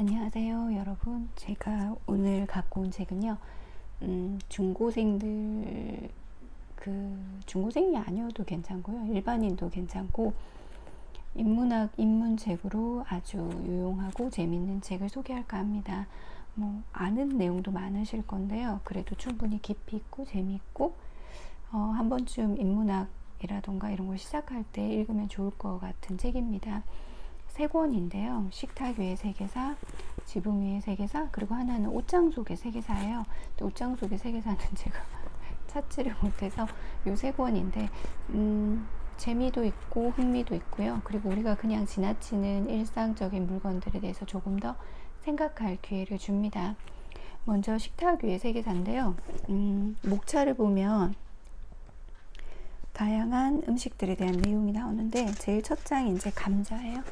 안녕하세요, 여러분. 제가 오늘 갖고 온 책은요, 음, 중고생들, 그, 중고생이 아니어도 괜찮고요. 일반인도 괜찮고, 인문학 입문책으로 아주 유용하고 재밌는 책을 소개할까 합니다. 뭐, 아는 내용도 많으실 건데요. 그래도 충분히 깊이 있고 재미있고, 어, 한 번쯤 인문학이라던가 이런 걸 시작할 때 읽으면 좋을 것 같은 책입니다. 세 권인데요. 식탁 위의 세계사, 지붕 위의 세계사, 그리고 하나는 옷장 속의 세계사예요. 옷장 속의 세계사는 제가 찾지를 못해서 요 세 권인데, 음, 재미도 있고 흥미도 있고요. 그리고 우리가 그냥 지나치는 일상적인 물건들에 대해서 조금 더 생각할 기회를 줍니다. 먼저 식탁 위의 세계사인데요. 음, 목차를 보면 다양한 음식들에 대한 내용이 나오는데 제일 첫 장이 이제 감자예요.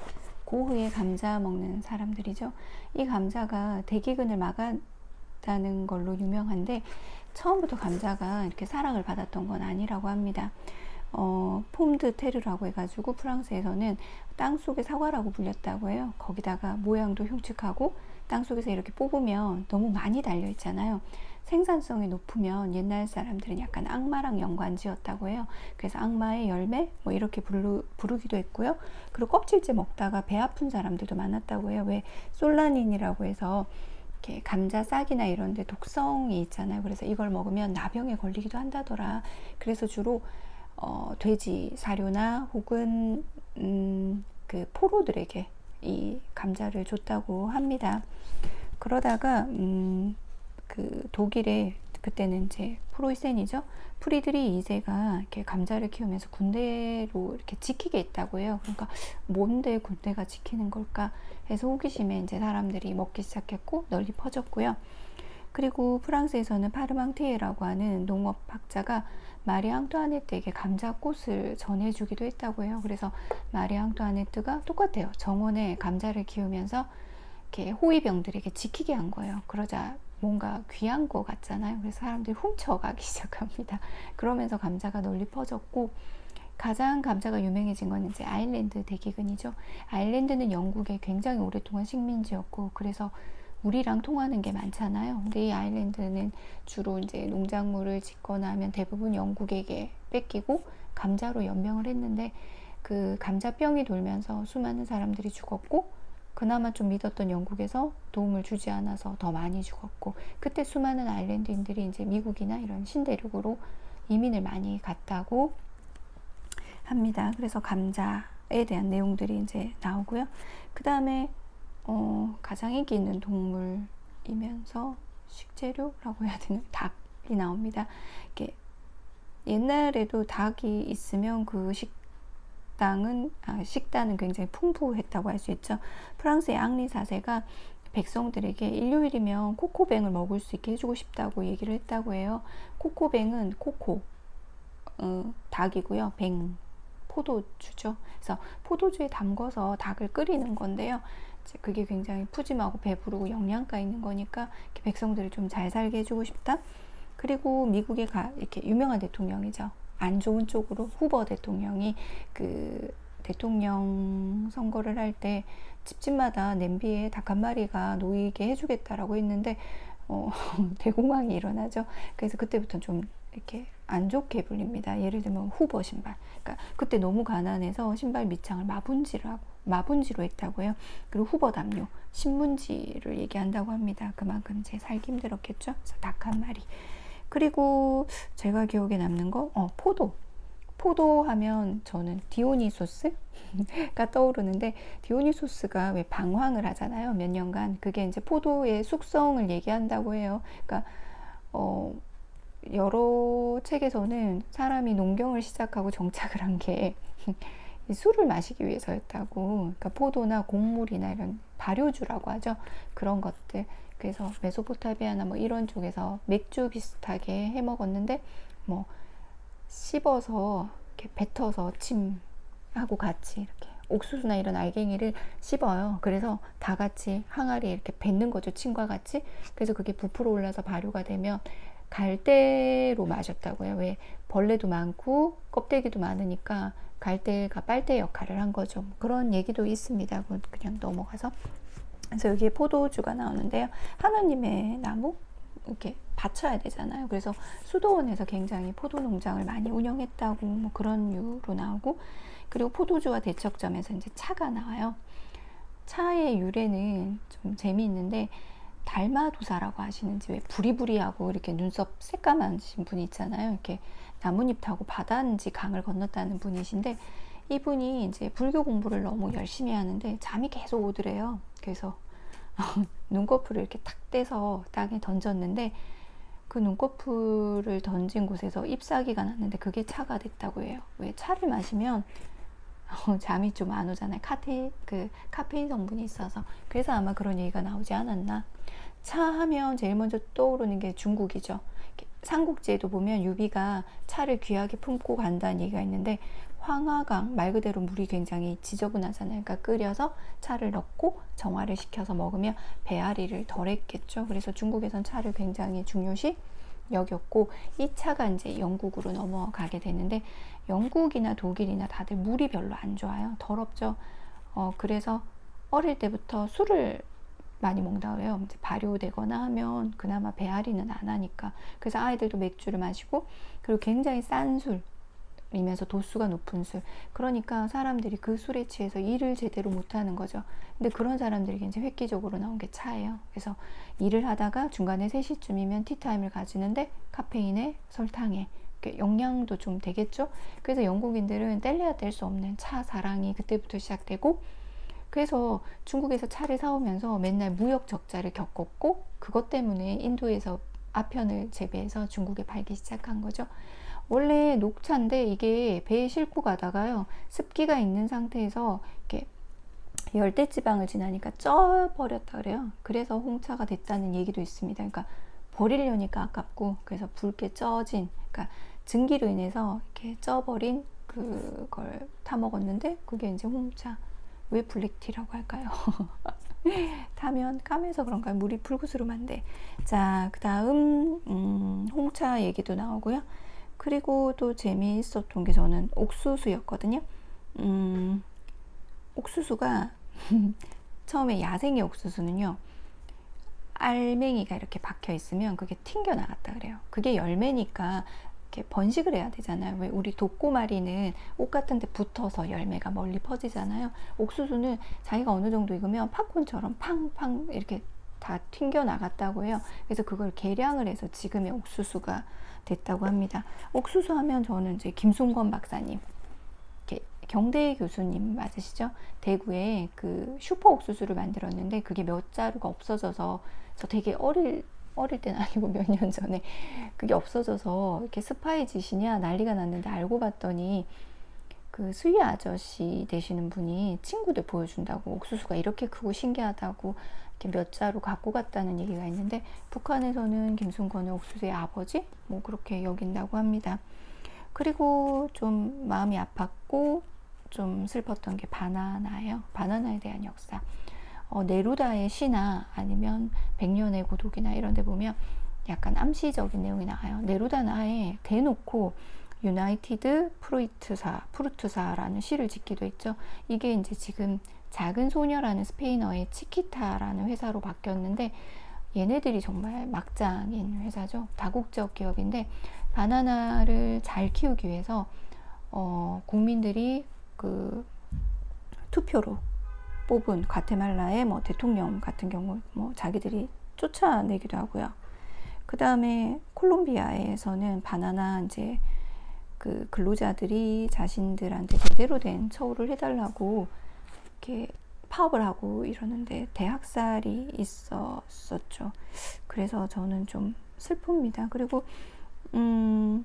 고흐의 감자 먹는 사람들이죠. 이 감자가 대기근을 막았다는 걸로 유명한데 처음부터 감자가 이렇게 사랑을 받았던 건 아니라고 합니다. 어, 폼드 테르라고 해가지고 프랑스에서는 땅 속의 사과라고 불렸다고 해요. 거기다가 모양도 흉측하고 땅 속에서 이렇게 뽑으면 너무 많이 달려 있잖아요. 생산성이 높으면 옛날 사람들은 약간 악마랑 연관지었다고 해요. 그래서 악마의 열매 뭐 이렇게 부르, 부르기도 했고요. 그리고 껍질째 먹다가 배 아픈 사람들도 많았다고 해요. 왜 솔라닌이라고 해서 이렇게 감자 싹이나 이런 데 독성이 있잖아요. 그래서 이걸 먹으면 나병에 걸리기도 한다더라. 그래서 주로 어, 돼지 사료나 혹은 음, 그 포로들에게 이 감자를 줬다고 합니다. 그러다가 음, 그 독일에 그때는 이제 프로이센이죠. 프리드리 2세가 이렇게 감자를 키우면서 군대로 이렇게 지키게 있다고 해요. 그러니까 뭔데 군대가 지키는 걸까 해서 호기심에 이제 사람들이 먹기 시작했고 널리 퍼졌고요. 그리고 프랑스에서는 파르망테이라고 하는 농업학자가 마리 앙투아네트에게 감자꽃을 전해주기도 했다고 해요. 그래서 마리 앙투아네트가 똑같아요. 정원에 감자를 키우면서 이렇게 호위병들에게 지키게 한 거예요. 그러자 뭔가 귀한 거 같잖아요. 그래서 사람들이 훔쳐가기 시작합니다. 그러면서 감자가 널리 퍼졌고 가장 감자가 유명해진 건 이제 아일랜드 대기근이죠. 아일랜드는 영국의 굉장히 오랫동안 식민지였고 그래서 우리랑 통하는 게 많잖아요. 근데 이 아일랜드는 주로 이제 농작물을 짓거나 하면 대부분 영국에게 뺏기고 감자로 연명을 했는데 그 감자병이 돌면서 수많은 사람들이 죽었고 그나마 좀 믿었던 영국에서 도움을 주지 않아서 더 많이 죽었고 그때 수많은 아일랜드인들이 이제 미국이나 이런 신대륙으로 이민을 많이 갔다고 합니다. 그래서 감자에 대한 내용들이 이제 나오고요. 그 다음에 어, 가장 인기 있는 동물이면서 식재료라고 해야 되나 닭이 나옵니다. 이게 옛날에도 닭이 있으면 그 식, 식당은 아, 식단은 굉장히 풍부했다고 할 수 있죠. 프랑스의 앙리 사세가 백성들에게 일요일이면 코코뱅을 먹을 수 있게 해주고 싶다고 얘기를 했다고 해요. 코코뱅은 코코 어, 닭이고요. 뱅 포도주죠. 그래서 포도주에 담궈서 닭을 끓이는 건데요. 그게 굉장히 푸짐하고 배부르고 영양가 있는 거니까 백성들을 좀 잘 살게 해주고 싶다. 그리고 미국의 가, 이렇게 유명한 대통령이죠. 안 좋은 쪽으로 후보 대통령이 그 대통령 선거를 할 때 집집마다 냄비에 닭 한 마리가 놓이게 해주겠다라고 했는데 어, 대공황이 일어나죠. 그래서 그때부터 좀 이렇게 안 좋게 불립니다. 예를 들면 후보 신발. 그러니까 그때 너무 가난해서 신발 밑창을 마분지로 하고 마분지로 했다고요. 그리고 후보 담요, 신문지를 얘기한다고 합니다. 그만큼 제 살기 힘들었겠죠. 그래서 닭 한 마리. 그리고 제가 기억에 남는 거, 어, 포도. 포도 하면 저는 디오니소스가 떠오르는데 디오니소스가 왜 방황을 하잖아요. 몇 년간. 그게 이제 포도의 숙성을 얘기한다고 해요. 그러니까 어 여러 책에서는 사람이 농경을 시작하고 정착을 한 게 술을 마시기 위해서였다고. 그러니까 포도나 곡물이나 이런 발효주라고 하죠. 그런 것들. 그래서 메소포타미아나 뭐 이런 쪽에서 맥주 비슷하게 해 먹었는데 뭐 씹어서 이렇게 뱉어서 침하고 같이 이렇게 옥수수나 이런 알갱이를 씹어요. 그래서 다 같이 항아리에 이렇게 뱉는 거죠. 침과 같이. 그래서 그게 부풀어 올라서 발효가 되면 갈대로 마셨다고요. 왜 벌레도 많고 껍데기도 많으니까 갈대가 빨대 역할을 한 거죠. 그런 얘기도 있습니다. 그냥 넘어가서 그래서 여기에 포도주가 나오는데요. 하나님의 나무 이렇게 바쳐야 되잖아요. 그래서 수도원에서 굉장히 포도 농장을 많이 운영했다고 뭐 그런 이유로 나오고 그리고 포도주와 대척점에서 이제 차가 나와요. 차의 유래는 좀 재미있는데 달마도사라고 하시는지 왜 부리부리하고 이렇게 눈썹 새까만신 분이 있잖아요. 이렇게 나뭇잎 타고 바다인지 강을 건넜다는 분이신데 이분이 이제 불교 공부를 너무 열심히 하는데 잠이 계속 오더래요. 그래서 눈꺼풀을 이렇게 탁 떼서 땅에 던졌는데 그 눈꺼풀을 던진 곳에서 잎사귀가 났는데 그게 차가 됐다고 해요. 왜 차를 마시면 어, 잠이 좀 안 오잖아요. 카테, 그 카페인 성분이 있어서. 그래서 아마 그런 얘기가 나오지 않았나. 차 하면 제일 먼저 떠오르는 게 중국이죠. 삼국지에도 보면 유비가 차를 귀하게 품고 간다는 얘기가 있는데 황하강 말 그대로 물이 굉장히 지저분하잖아요. 그러니까 끓여서 차를 넣고 정화를 시켜서 먹으면 배앓이를 덜 했겠죠. 그래서 중국에선 차를 굉장히 중요시 여겼고 이 차가 이제 영국으로 넘어가게 되는데 영국이나 독일이나 다들 물이 별로 안 좋아요. 더럽죠. 어, 그래서 어릴 때부터 술을 많이 먹다 그래요. 발효되거나 하면 그나마 배앓이는 안 하니까. 그래서 아이들도 맥주를 마시고 그리고 굉장히 싼 술, 이면서 도수가 높은 술. 그러니까 사람들이 그 술에 취해서 일을 제대로 못하는 거죠. 근데 그런 사람들이 이제 획기적으로 나온 게 차예요. 그래서 일을 하다가 중간에 3시쯤이면 티타임을 가지는데 카페인에 설탕에 영양도 좀 되겠죠. 그래서 영국인들은 뗄래야 뗄 수 없는 차 사랑이 그때부터 시작되고 그래서 중국에서 차를 사오면서 맨날 무역 적자를 겪었고 그것 때문에 인도에서 아편을 재배해서 중국에 팔기 시작한 거죠. 원래 녹차인데 이게 배에 싣고 가다가요 습기가 있는 상태에서 이렇게 열대 지방을 지나니까 쪄 버렸다 그래요. 그래서 홍차가 됐다는 얘기도 있습니다. 그러니까 버리려니까 아깝고 그래서 붉게 쪄진 그러니까 증기로 인해서 이렇게 쪄버린 그걸 타 먹었는데 그게 이제 홍차 왜 블랙티라고 할까요? 타면 까매서 그런가요? 물이 불구스름한데 자 그 다음 음, 홍차 얘기도 나오고요. 그리고 또 재미있었던 게 저는 옥수수였거든요. 음, 옥수수가 처음에 야생의 옥수수는요. 알맹이가 이렇게 박혀 있으면 그게 튕겨 나갔다 그래요. 그게 열매니까 이렇게 번식을 해야 되잖아요. 왜 우리 독고마리는 옷 같은 데 붙어서 열매가 멀리 퍼지잖아요. 옥수수는 자기가 어느 정도 익으면 팝콘처럼 팡팡 이렇게 다 튕겨 나갔다고 해요. 그래서 그걸 계량을 해서 지금의 옥수수가 됐다고 합니다. 옥수수 하면 저는 이제 김순권 박사님, 경대 교수님 맞으시죠? 대구에 그 슈퍼 옥수수를 만들었는데 그게 몇 자루가 없어져서 저 되게 어릴 어릴 때는 아니고 몇 년 전에 그게 없어져서 이렇게 스파이 짓이냐 난리가 났는데 알고 봤더니 그 수희 아저씨 되시는 분이 친구들 보여준다고 옥수수가 이렇게 크고 신기하다고 이렇게 몇 자루 갖고 갔다는 얘기가 있는데 북한에서는 김순건의 옥수수의 아버지 뭐 그렇게 여긴다고 합니다. 그리고 좀 마음이 아팠고 좀 슬펐던 게 바나나예요. 바나나에 대한 역사. 어, 네루다의 시나 아니면 백년의 고독이나 이런 데 보면 약간 암시적인 내용이 나와요. 네루다는 아예 대놓고 유나이티드 프루이트사, 프루트사라는 시를 짓기도 했죠. 이게 이제 지금 작은 소녀라는 스페인어의 치키타라는 회사로 바뀌었는데 얘네들이 정말 막장인 회사죠. 다국적 기업인데 바나나를 잘 키우기 위해서 어, 국민들이 그 투표로 뽑은 과테말라의 뭐 대통령 같은 경우 뭐 자기들이 쫓아내기도 하고요. 그 다음에 콜롬비아에서는 바나나 이제 그 근로자들이 자신들한테 제대로 된 처우를 해달라고 이렇게 파업을 하고 이러는데 대학살이 있었었죠. 그래서 저는 좀 슬픕니다. 그리고 음,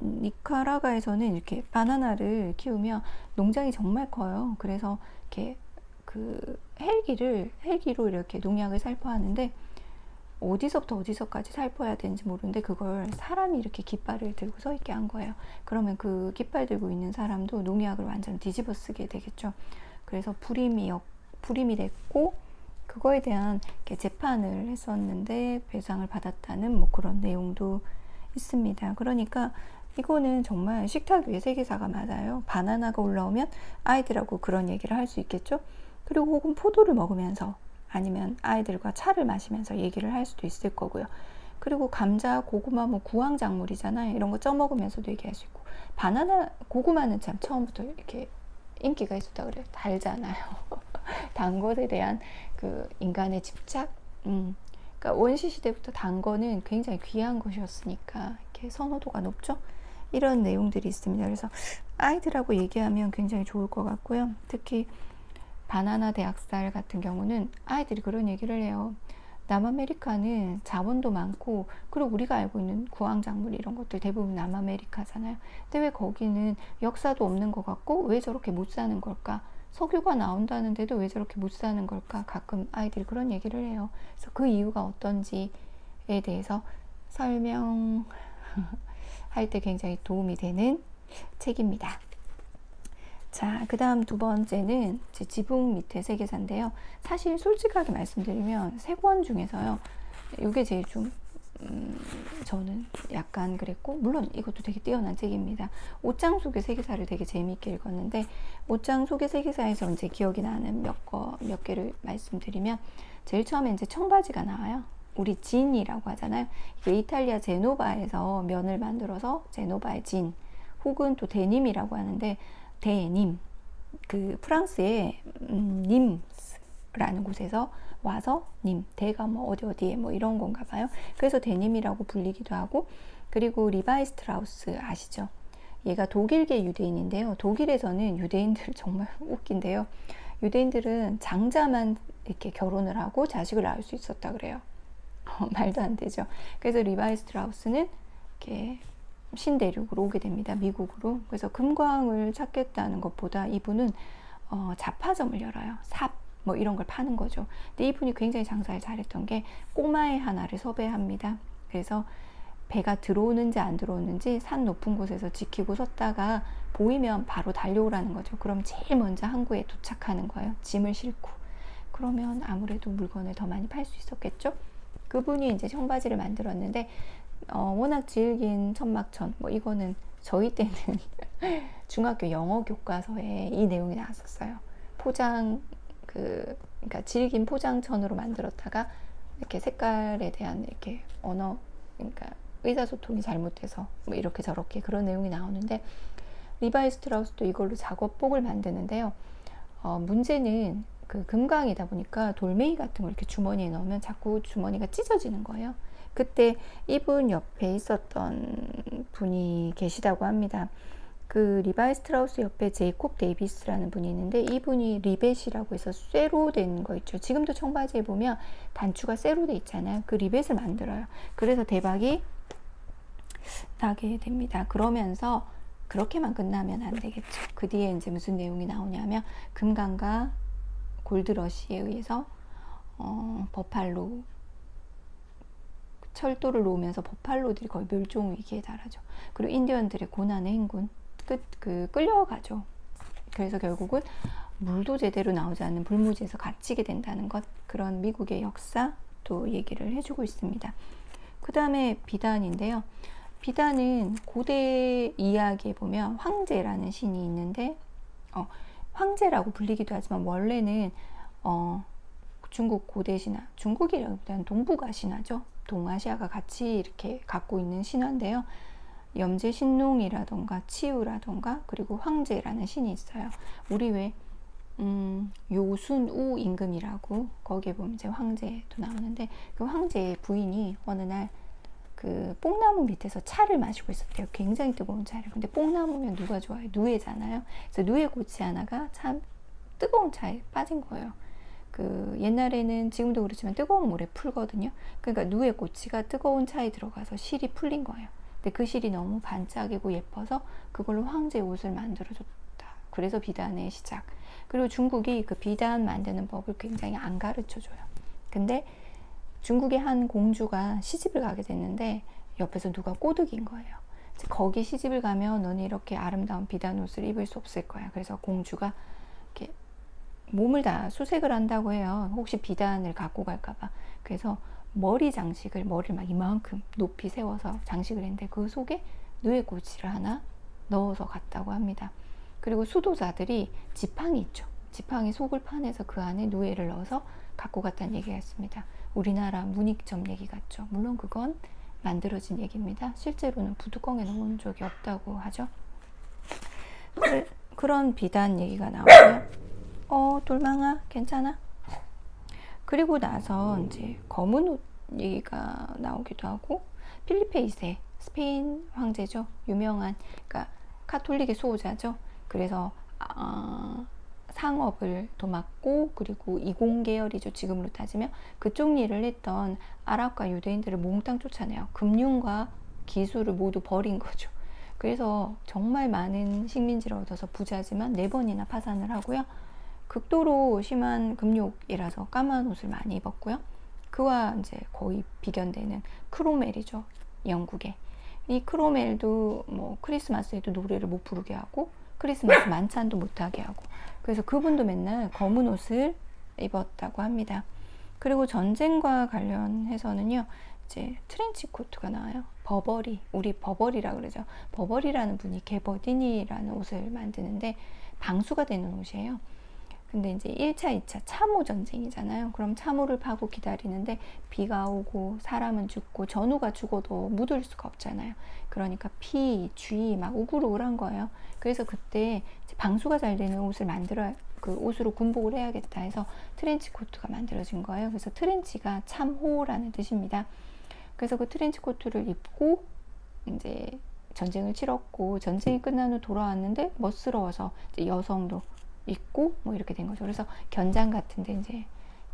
니카라가에서는 이렇게 바나나를 키우면 농장이 정말 커요. 그래서 이렇게 그 헬기를 헬기로 이렇게 농약을 살포하는데 어디서부터 어디서까지 살포해야 되는지 모르는데 그걸 사람이 이렇게 깃발을 들고 서 있게 한 거예요. 그러면 그 깃발 들고 있는 사람도 농약을 완전 뒤집어 쓰게 되겠죠. 그래서 불임이 불임이 됐고 그거에 대한 재판을 했었는데 배상을 받았다는 뭐 그런 내용도 있습니다. 그러니까 이거는 정말 식탁 위의 세계사가 맞아요. 바나나가 올라오면 아이들하고 그런 얘기를 할 수 있겠죠. 그리고 혹은 포도를 먹으면서 아니면 아이들과 차를 마시면서 얘기를 할 수도 있을 거고요. 그리고 감자, 고구마 뭐 구황 작물이잖아요. 이런 거 쪄먹으면서도 얘기할 수 있고 바나나, 고구마는 참 처음부터 이렇게 인기가 있었다 그래요. 달잖아요. 단 것에 대한 그 인간의 집착. 음. 그러니까 원시 시대부터 단 거는 굉장히 귀한 것이었으니까 이렇게 선호도가 높죠. 이런 내용들이 있습니다. 그래서 아이들하고 얘기하면 굉장히 좋을 것 같고요. 특히 바나나 대학살 같은 경우는 아이들이 그런 얘기를 해요. 남아메리카는 자원도 많고 그리고 우리가 알고 있는 구황작물 이런 것들 대부분 남아메리카잖아요. 근데 왜 거기는 역사도 없는 것 같고 왜 저렇게 못 사는 걸까? 석유가 나온다는데도 왜 저렇게 못 사는 걸까? 가끔 아이들이 그런 얘기를 해요. 그래서 그 이유가 어떤지에 대해서 설명할 때 굉장히 도움이 되는 책입니다. 자, 그 다음 두 번째는 제 지붕 밑에 세계사인데요. 사실 솔직하게 말씀드리면 세 권 중에서요. 이게 제일 좀, 음, 저는 약간 그랬고, 물론 이것도 되게 뛰어난 책입니다. 옷장 속의 세계사를 되게 재미있게 읽었는데, 옷장 속의 세계사에서 이제 기억이 나는 몇 거, 몇 개를 말씀드리면, 제일 처음에 이제 청바지가 나와요. 우리 진이라고 하잖아요. 이게 이탈리아 제노바에서 면을 만들어서 제노바의 진, 혹은 또 데님이라고 하는데, 대님, 그 프랑스의 음, 님스라는 곳에서 와서 님, 대가 뭐 어디 어디에 뭐 이런 건가 봐요. 그래서 대님이라고 불리기도 하고 그리고 리바이 스트라우스 아시죠? 얘가 독일계 유대인인데요. 독일에서는 유대인들 정말 웃긴데요. 유대인들은 장자만 이렇게 결혼을 하고 자식을 낳을 수 있었다 그래요. 어, 말도 안 되죠. 그래서 리바이 스트라우스는 이렇게 신대륙으로 오게 됩니다. 미국으로. 그래서 금광을 찾겠다는 것보다 이분은 어, 잡화점을 열어요. 삽, 뭐 이런 걸 파는 거죠. 근데 이분이 굉장히 장사를 잘했던 게 꼬마의 하나를 섭외합니다. 그래서 배가 들어오는지 안 들어오는지 산 높은 곳에서 지키고 섰다가 보이면 바로 달려오라는 거죠. 그럼 제일 먼저 항구에 도착하는 거예요. 짐을 싣고. 그러면 아무래도 물건을 더 많이 팔 수 있었겠죠? 그분이 이제 청바지를 만들었는데 어, 워낙 질긴 천막천 뭐 이거는 저희 때는 중학교 영어 교과서에 이 내용이 나왔었어요. 포장 그 그러니까 질긴 포장천으로 만들었다가 이렇게 색깔에 대한 이렇게 언어 그러니까 의사소통이 잘못돼서 뭐 이렇게 저렇게 그런 내용이 나오는데 리바이 스트라우스도 이걸로 작업복을 만드는데요. 어, 문제는 그 금강이다 보니까 돌멩이 같은 걸 이렇게 주머니에 넣으면 자꾸 주머니가 찢어지는 거예요. 그때 이분 옆에 있었던 분이 계시다고 합니다. 그 리바이 스트라우스 옆에 제이콥 데이비스라는 분이 있는데 이분이 리벳이라고 해서 쇠로 된 거 있죠. 지금도 청바지에 보면 단추가 쇠로 돼 있잖아요. 그 리벳을 만들어요. 그래서 대박이 나게 됩니다. 그러면서 그렇게만 끝나면 안 되겠죠. 그 뒤에 이제 무슨 내용이 나오냐면 금강과 골드러시에 의해서 어, 버팔로 철도를 놓으면서 버팔로들이 거의 멸종 위기에 달하죠. 그리고 인디언들의 고난의 행군 끝 그 끌려가죠. 그래서 결국은 물도 제대로 나오지 않는 불무지에서 갇히게 된다는 것 그런 미국의 역사 또 얘기를 해주고 있습니다. 그 다음에 비단인데요. 비단은 고대 이야기에 보면 황제라는 신이 있는데 어, 황제라고 불리기도 하지만 원래는 어, 중국 고대 신화, 중국이라기보다는 동북아 신화죠. 동아시아가 같이 이렇게 갖고 있는 신화인데요. 염제 신농이라던가 치우라던가 그리고 황제라는 신이 있어요. 우리 왜 음, 요순우 임금이라고 거기에 보면 이제 황제도 나오는데 그 황제의 부인이 어느 날 그 뽕나무 밑에서 차를 마시고 있었대요. 굉장히 뜨거운 차를. 근데 뽕나무면 누가 좋아해? 누에잖아요. 그래서 누에 꽃이 하나가 참 뜨거운 차에 빠진 거예요. 그 옛날에는 지금도 그렇지만 뜨거운 물에 풀거든요. 그러니까 누에 꼬치가 뜨거운 차에 들어가서 실이 풀린 거예요. 근데 그 실이 너무 반짝이고 예뻐서 그걸로 황제 옷을 만들어줬다. 그래서 비단의 시작. 그리고 중국이 그 비단 만드는 법을 굉장히 안 가르쳐 줘요. 근데 중국의 한 공주가 시집을 가게 됐는데 옆에서 누가 꼬드긴 거예요. 거기 시집을 가면 너는 이렇게 아름다운 비단 옷을 입을 수 없을 거야. 그래서 공주가 이렇게 몸을 다 수색을 한다고 해요. 혹시 비단을 갖고 갈까봐. 그래서 머리 장식을 머리를 막 이만큼 높이 세워서 장식을 했는데 그 속에 누에 꼬치를 하나 넣어서 갔다고 합니다. 그리고 수도자들이 지팡이 있죠. 지팡이 속을 파내서 그 안에 누에를 넣어서 갖고 갔다는 얘기가 있습니다. 우리나라 문익점 얘기 같죠. 물론 그건 만들어진 얘기입니다. 실제로는 부두껑에 넣은 적이 없다고 하죠. 그, 그런 비단 얘기가 나오고요. 어, 돌망아, 괜찮아? 그리고 나서 이제 검은 옷 얘기가 나오기도 하고 필리페 2세 스페인 황제죠. 유명한 그러니까 카톨릭의 수호자죠. 그래서 어, 상업을 도맡고 그리고 이공 계열이죠. 지금으로 따지면 그쪽 일을 했던 아랍과 유대인들을 몽땅 쫓아내요. 금융과 기술을 모두 버린 거죠. 그래서 정말 많은 식민지를 얻어서 부자지만 네 번이나 파산을 하고요. 극도로 심한 금욕이라서 까만 옷을 많이 입었고요. 그와 이제 거의 비견되는 크로멜이죠. 영국에. 이 크로멜도 뭐 크리스마스에도 노래를 못 부르게 하고 크리스마스 만찬도 못 하게 하고 그래서 그분도 맨날 검은 옷을 입었다고 합니다. 그리고 전쟁과 관련해서는요. 이제 트렌치 코트가 나와요. 버버리, 우리 버버리라 그러죠. 버버리라는 분이 게버디니라는 옷을 만드는데 방수가 되는 옷이에요. 근데 이제 1차, 2차 참호 전쟁이잖아요. 그럼 참호를 파고 기다리는데 비가 오고 사람은 죽고 전우가 죽어도 묻을 수가 없잖아요. 그러니까 피, 쥐 막 우글우글한 거예요. 그래서 그때 방수가 잘 되는 옷을 만들어 그 옷으로 군복을 해야겠다 해서 트렌치 코트가 만들어진 거예요. 그래서 트렌치가 참호라는 뜻입니다. 그래서 그 트렌치 코트를 입고 이제 전쟁을 치렀고 전쟁이 끝난 후 돌아왔는데 멋스러워서 여성도 있고 뭐 이렇게 된 거죠. 그래서 견장 같은데 이제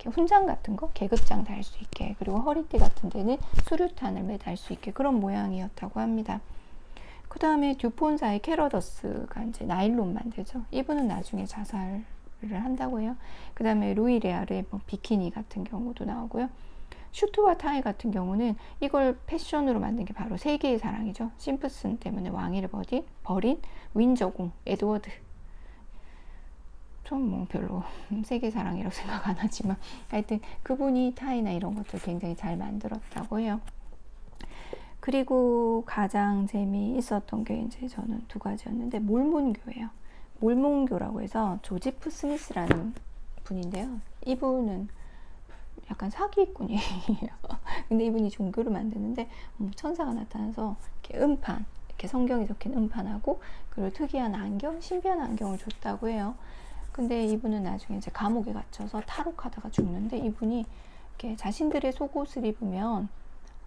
훈장 같은 거 계급장 달 수 있게 그리고 허리띠 같은 데는 수류탄을 매달 수 있게 그런 모양이었다고 합니다. 그 다음에 듀폰사의 캐러더스가 이제 나일론 만들죠. 이분은 나중에 자살을 한다고 해요. 그 다음에 루이 레알의 뭐 비키니 같은 경우도 나오고요. 슈트와 타이 같은 경우는 이걸 패션으로 만든 게 바로 세계의 사랑이죠. 심프슨 때문에 왕위를 버린 윈저공 에드워드 좀 뭐 별로 세계 사랑이라고 생각 안 하지만 하여튼 그분이 타이나 이런 것들 굉장히 잘 만들었다고 해요. 그리고 가장 재미있었던 게 이제 저는 두 가지였는데 몰몬교예요. 몰몬교라고 해서 조지프 스미스라는 분인데요. 이분은 약간 사기꾼이에요. 근데 이분이 종교를 만드는데 뭐 천사가 나타나서 이렇게 음판, 이렇게 성경이 적힌 음판하고 그리고 특이한 안경, 신비한 안경을 줬다고 해요. 근데 이분은 나중에 이제 감옥에 갇혀서 탈옥하다가 죽는데 이분이 이렇게 자신들의 속옷을 입으면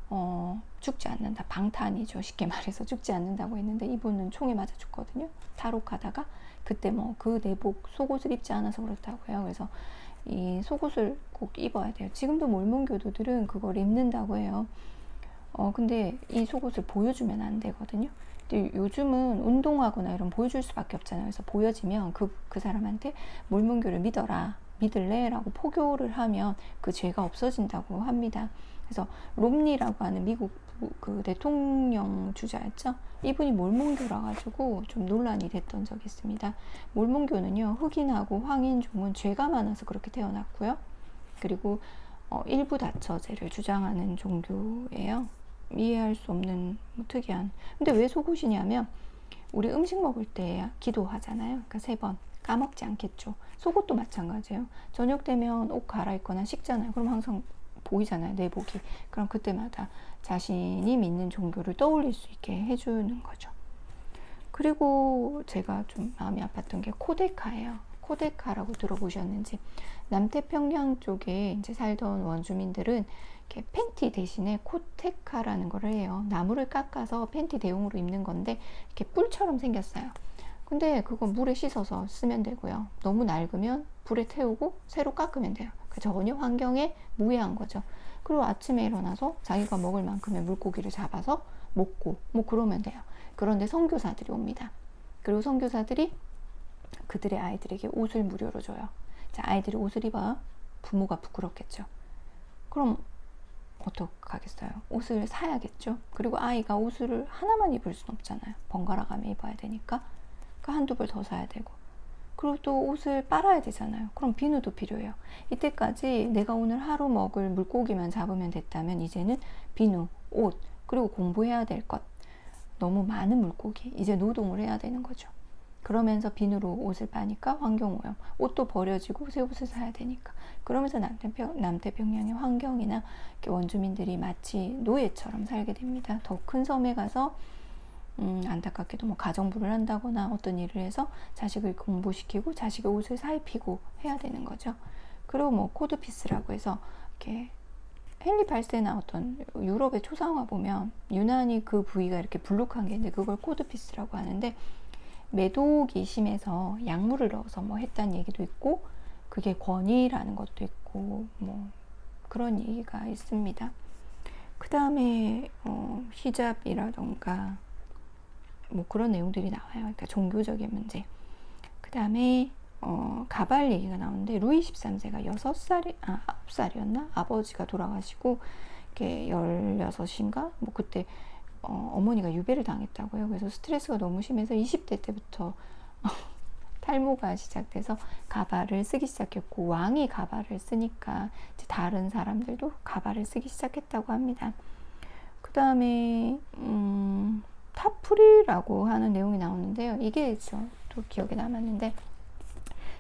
어, 죽지 않는다. 방탄이죠. 쉽게 말해서 죽지 않는다고 했는데 이분은 총에 맞아 죽거든요. 탈옥하다가 그때 뭐 그 내복 속옷을 입지 않아서 그렇다고 해요. 그래서 이 속옷을 꼭 입어야 돼요. 지금도 몰몬 교도들은 그걸 입는다고 해요. 어, 근데 이 속옷을 보여주면 안 되거든요. 요즘은 운동하거나 이런 보여줄 수밖에 없잖아요. 그래서 보여지면 그, 그 사람한테 몰문교를 믿어라. 믿을래? 라고 포교를 하면 그 죄가 없어진다고 합니다. 그래서 롬니라고 하는 미국 그 대통령 주자였죠. 이분이 몰몬교라 가지고 좀 논란이 됐던 적이 있습니다. 몰몬교는요, 흑인하고 황인종은 죄가 많아서 그렇게 태어났고요. 그리고 어, 일부 다처제를 주장하는 종교예요. 이해할 수 없는 뭐 특이한. 근데 왜 속옷이냐면 우리 음식 먹을 때 기도하잖아요. 그러니까 세 번 까먹지 않겠죠. 속옷도 마찬가지예요. 저녁 되면 옷 갈아입거나 식잖아요. 그럼 항상 보이잖아요. 내복이. 그럼 그때마다 자신이 믿는 종교를 떠올릴 수 있게 해주는 거죠. 그리고 제가 좀 마음이 아팠던 게 코데카예요. 코데카라고 들어보셨는지 남태평양 쪽에 이제 살던 원주민들은 이렇게 팬티 대신에 코테카라는 걸 해요. 나무를 깎아서 팬티 대용으로 입는 건데 이렇게 뿔처럼 생겼어요. 근데 그거 물에 씻어서 쓰면 되고요. 너무 낡으면 불에 태우고 새로 깎으면 돼요. 그 전혀 환경에 무해한 거죠. 그리고 아침에 일어나서 자기가 먹을 만큼의 물고기를 잡아서 먹고 뭐 그러면 돼요. 그런데 선교사들이 옵니다. 그리고 선교사들이 그들의 아이들에게 옷을 무료로 줘요. 자, 아이들이 옷을 입어 부모가 부끄럽겠죠. 그럼 어떡하겠어요? 옷을 사야겠죠? 그리고 아이가 옷을 하나만 입을 순 없잖아요. 번갈아 가며 입어야 되니까. 그 한두 벌 더 사야 되고. 그리고 또 옷을 빨아야 되잖아요. 그럼 비누도 필요해요. 이때까지 내가 오늘 하루 먹을 물고기만 잡으면 됐다면 이제는 비누, 옷, 그리고 공부해야 될 것. 너무 많은 물고기. 이제 노동을 해야 되는 거죠. 그러면서 비누로 옷을 빠니까 환경오염. 옷도 버려지고 새 옷을 사야 되니까. 그러면서 남태평, 남태평양의 환경이나 원주민들이 마치 노예처럼 살게 됩니다. 더 큰 섬에 가서 음, 안타깝게도 뭐 가정부를 한다거나 어떤 일을 해서 자식을 공부시키고 자식의 옷을 사입히고 해야 되는 거죠. 그리고 뭐 코드피스라고 해서 이렇게 헨리 8세나 어떤 유럽의 초상화 보면 유난히 그 부위가 이렇게 불룩한 게 있는데 그걸 코드피스라고 하는데 매독이 심해서 약물을 넣어서 뭐 했다는 얘기도 있고 그게 권위라는 것도 있고 뭐 그런 얘기가 있습니다. 그 다음에 어, 히잡이라던가 뭐 그런 내용들이 나와요. 그러니까 종교적인 문제. 그 다음에 어, 가발 얘기가 나오는데 루이 13세가 6살이 아 9살이었나 아버지가 돌아가시고 이렇게 16인가 뭐 그때 어, 어머니가 유배를 당했다고요. 그래서 스트레스가 너무 심해서 20대 때부터 탈모가 시작돼서 가발을 쓰기 시작했고 왕이 가발을 쓰니까 다른 사람들도 가발을 쓰기 시작했다고 합니다. 그 다음에 음, 타프리라고 하는 내용이 나오는데요. 이게 저도 기억에 남았는데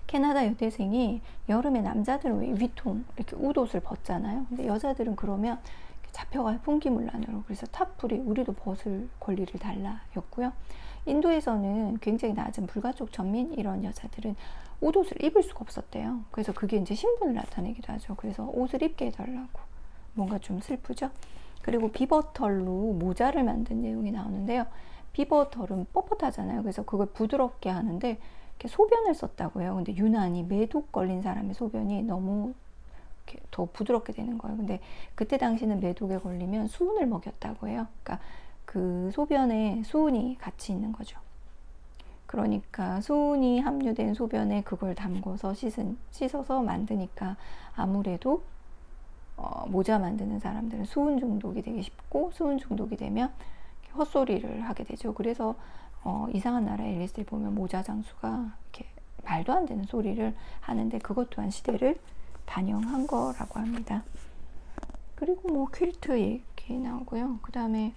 캐나다 여대생이 여름에 남자들은 왜 위통 이렇게 웃옷을 벗잖아요. 근데 여자들은 그러면 잡혀가 풍기물란으로 그래서 타풀이 우리도 벗을 권리를 달라였고요. 인도에서는 굉장히 낮은 불가촉 전민 이런 여자들은 옷옷을 입을 수가 없었대요. 그래서 그게 이제 신분을 나타내기도 하죠. 그래서 옷을 입게 해달라고 뭔가 좀 슬프죠. 그리고 비버털로 모자를 만든 내용이 나오는데요. 비버털은 뻣뻣하잖아요. 그래서 그걸 부드럽게 하는데 소변을 썼다고요. 근데 유난히 매독 걸린 사람의 소변이 너무 더 부드럽게 되는 거예요. 근데 그때 당시는 매독에 걸리면 수은을 먹였다고 해요. 그러니까 그 소변에 수은이 같이 있는 거죠. 그러니까 수은이 함유된 소변에 그걸 담궈서 씻은, 씻어서 만드니까 아무래도 어, 모자 만드는 사람들은 수은 중독이 되기 쉽고 수은 중독이 되면 헛소리를 하게 되죠. 그래서 어, 이상한 나라 앨리스를 보면 모자 장수가 이렇게 말도 안 되는 소리를 하는데 그것 또한 시대를 반영한 거라고 합니다. 그리고 뭐 퀼트 얘기 나오고요. 그 다음에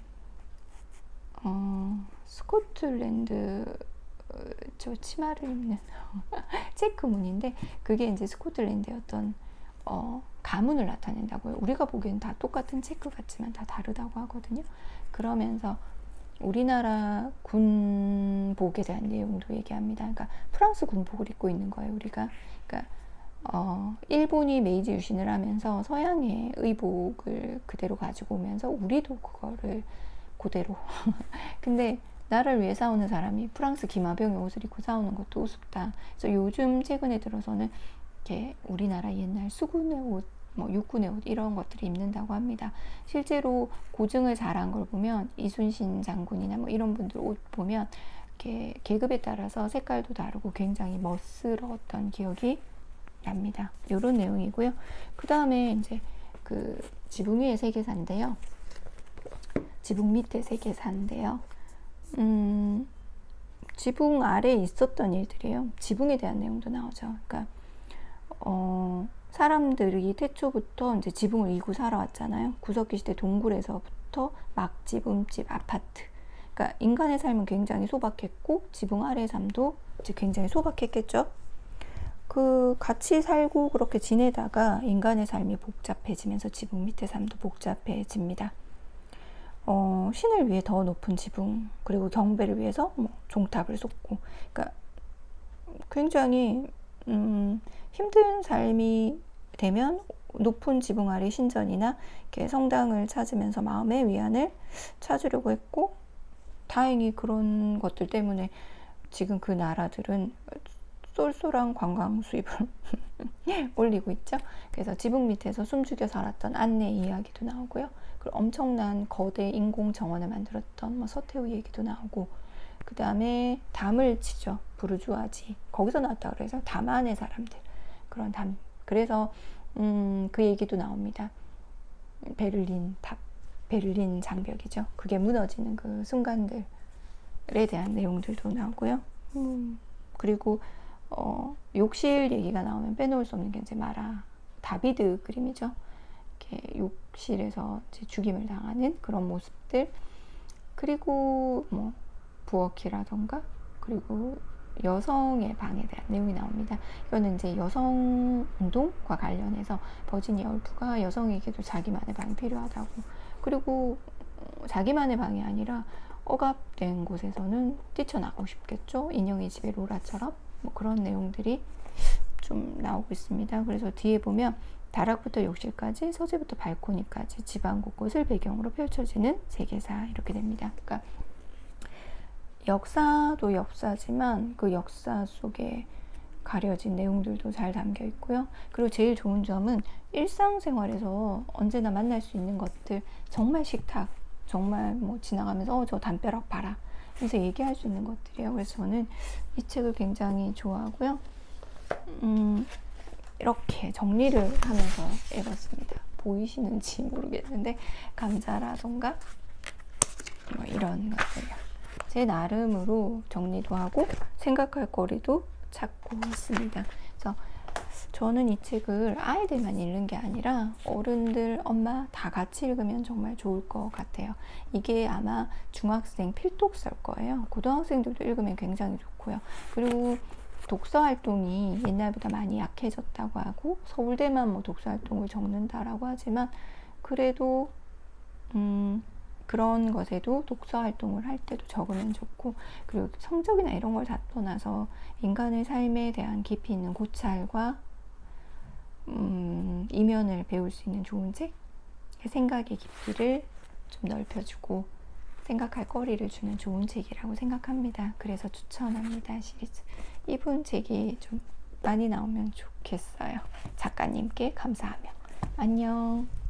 어, 스코틀랜드 어, 저 치마를 입는 체크 무늬인데 그게 이제 스코틀랜드의 어떤 어, 가문을 나타낸다고요. 우리가 보기엔 다 똑같은 체크 같지만 다 다르다고 하거든요. 그러면서 우리나라 군복에 대한 내용도 얘기합니다. 그러니까 프랑스 군복을 입고 있는 거예요, 우리가. 그러니까 어, 일본이 메이지 유신을 하면서 서양의 의복을 그대로 가지고 오면서 우리도 그거를 그대로. 근데 나를 위해 싸우는 사람이 프랑스 기마병의 옷을 입고 싸우는 것도 우습다. 그래서 요즘 최근에 들어서는 이렇게 우리나라 옛날 수군의 옷, 뭐 육군의 옷 이런 것들을 입는다고 합니다. 실제로 고증을 잘한 걸 보면 이순신 장군이나 뭐 이런 분들 옷 보면 이렇게 계급에 따라서 색깔도 다르고 굉장히 멋스러웠던 기억이 납니다. 이런 내용이고요. 그 다음에 이제 그 지붕 위의 세계사인데요. 지붕 밑에 세계사인데요. 음, 지붕 아래에 있었던 일들이에요. 지붕에 대한 내용도 나오죠. 그러니까 어, 사람들이 태초부터 이제 지붕을 이고 살아왔잖아요. 구석기 시대 동굴에서부터 막집, 음집, 아파트. 그러니까 인간의 삶은 굉장히 소박했고 지붕 아래의 삶도 이제 굉장히 소박했겠죠. 그 같이 살고 그렇게 지내다가 인간의 삶이 복잡해지면서 지붕 밑의 삶도 복잡해집니다. 어, 신을 위해 더 높은 지붕 그리고 경배를 위해서 뭐 종탑을 쏟고, 그러니까 굉장히 음, 힘든 삶이 되면 높은 지붕 아래 신전이나 이렇게 성당을 찾으면서 마음의 위안을 찾으려고 했고 다행히 그런 것들 때문에 지금 그 나라들은 쏠쏠한 관광 수입을 올리고 있죠. 그래서 지붕 밑에서 숨죽여 살았던 안내 이야기도 나오고요. 그리고 엄청난 거대 인공 정원을 만들었던 뭐 서태후 얘기도 나오고 그 다음에 담을 치죠. 부르주아지 거기서 나왔다 그래서 담 안의 사람들 그런 담 그래서 음, 그 얘기도 나옵니다. 베를린 탑 베를린 장벽이죠. 그게 무너지는 그 순간들에 대한 내용들도 나오고요. 음, 그리고 어, 욕실 얘기가 나오면 빼놓을 수 없는 게 이제 마라 다비드 그림이죠. 이렇게 욕실에서 죽임을 당하는 그런 모습들. 그리고 뭐 부엌이라던가 그리고 여성의 방에 대한 내용이 나옵니다. 이거는 이제 여성 운동과 관련해서 버지니아 울프가 여성에게도 자기만의 방이 필요하다고 그리고 어, 자기만의 방이 아니라 억압된 곳에서는 뛰쳐나가고 싶겠죠. 인형의 집에 로라처럼 뭐 그런 내용들이 좀 나오고 있습니다. 그래서 뒤에 보면 다락부터 욕실까지 서재부터 발코니까지 집안 곳곳을 배경으로 펼쳐지는 세계사 이렇게 됩니다. 그러니까 역사도 역사지만 그 역사 속에 가려진 내용들도 잘 담겨 있고요. 그리고 제일 좋은 점은 일상생활에서 언제나 만날 수 있는 것들 정말 식탁 정말 뭐 지나가면서 어, 저 담벼락 봐라 그래서 얘기할 수 있는 것들이에요. 그래서 저는 이 책을 굉장히 좋아하고요. 음, 이렇게 정리를 하면서 읽었습니다. 보이시는지 모르겠는데 감자라던가 뭐 이런 것들요. 제 나름으로 정리도 하고 생각할 거리도 찾고 있습니다. 그래서 저는 이 책을 아이들만 읽는 게 아니라 어른들, 엄마 다 같이 읽으면 정말 좋을 것 같아요. 이게 아마 중학생 필독서일 거예요. 고등학생들도 읽으면 굉장히 좋고요. 그리고 독서 활동이 옛날보다 많이 약해졌다고 하고 서울대만 뭐 독서 활동을 적는다라고 하지만 그래도 음 그런 것에도 독서 활동을 할 때도 적으면 좋고 그리고 성적이나 이런 걸 다 떠나서 인간의 삶에 대한 깊이 있는 고찰과 음, 이면을 배울 수 있는 좋은 책 생각의 깊이를 좀 넓혀주고 생각할 거리를 주는 좋은 책이라고 생각합니다. 그래서 추천합니다 시리즈. 이분 책이 좀 많이 나오면 좋겠어요. 작가님께 감사하며 안녕.